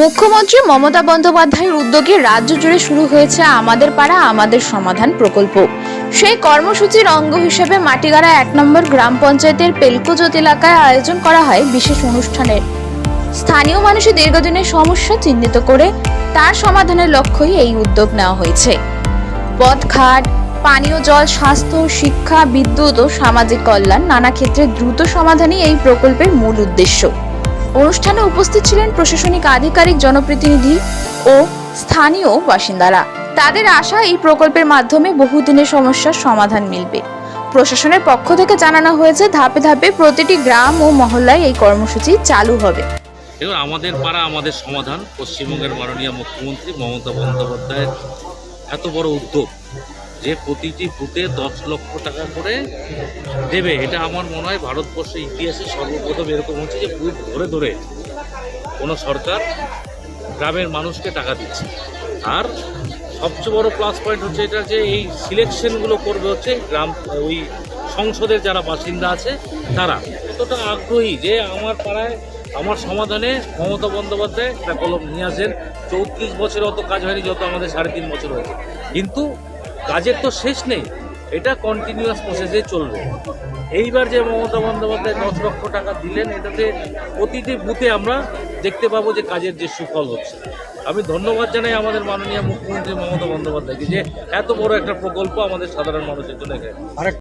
মুখ্যমন্ত্রী মমতা বন্দ্যোপাধ্যায়ের উদ্যোগে রাজ্য জুড়ে শুরু হয়েছে আমাদের পাড়া, আমাদের সমাধান প্রকল্প। সেই কর্মসূচির অঙ্গ হিসেবে মাটিগাড়া এক নম্বর গ্রাম পঞ্চায়েতের পেলকুজোত এলাকায় আয়োজন করা হয় বিশেষ অনুষ্ঠানের। স্থানীয় মানুষের দীর্ঘদিনের সমস্যা চিহ্নিত করে তার সমাধানের লক্ষ্যই এই উদ্যোগ নেওয়া হয়েছে। পথঘাট পানীয় জল, স্বাস্থ্য, শিক্ষা, বিদ্যুৎ ও সামাজিক কল্যাণ নানা ক্ষেত্রে দ্রুত সমাধানই এই প্রকল্পের মূল উদ্দেশ্য। অনুষ্ঠানে উপস্থিত ছিলেন প্রশাসনিক আধিকারিক, জনপ্রতিনিধি ও স্থানীয় বাসিন্দারা। তাদের আশা, এই প্রকল্পের মাধ্যমে বহুদিনের সমস্যার সমাধান মিলবে। প্রশাসনের পক্ষ থেকে জানানো হয়েছে, ধাপে ধাপে প্রতিটি গ্রাম ও মহল্লায় এই কর্মসূচি চালু হবে। দেখুন আমাদের পাড়া, আমাদের সমাধান। পশ্চিমবঙ্গের মাননীয় মুখ্যমন্ত্রী মমতা বন্দ্যোপাধ্যায়ের এত বড় উদ্যোগ। যে প্রতিটি বুথে দশ লক্ষ টাকা করে দেবে, এটা আমার মনে হয় ভারতবর্ষের ইতিহাসে সর্বপ্রথম এরকম হচ্ছে যে বুথ ধরে ধরে কোনো সরকার গ্রামের মানুষকে টাকা দিচ্ছে। আর সবচেয়ে বড় প্লাস পয়েন্ট হচ্ছে এটা যে এই সিলেকশনগুলো করবে হচ্ছে গ্রাম, ওই সংসদের যারা বাসিন্দা আছে, তারা এতটা আগ্রহী যে আমার পাড়ায় আমার সমাধানে মমতা বন্দ্যোপাধ্যায় একটা কলম নিয়ে আসেন। চৌত্রিশ বছর অত কাজ হয়নি, যত আমাদের সাড়ে তিন বছর হয়েছে। কিন্তু কাজের তো শেষ নেই, এটা কন্টিনিউয়াস প্রসেসে চলবে। এইবার যে মমতা বন্দ্যোপাধ্যায় দশ লক্ষ টাকা দিলেন, এটাতে প্রতিটি বুথে আমরা দেখতে পাবো যে কাজের যে সুফল হচ্ছে। আমি ধন্যবাদ জানাই আমাদের মাননীয় মুখ্যমন্ত্রী মমতা বন্দ্যোপাধ্যায়কে যে এত বড় একটা প্রকল্প আমাদের সাধারণ মানুষের জন্য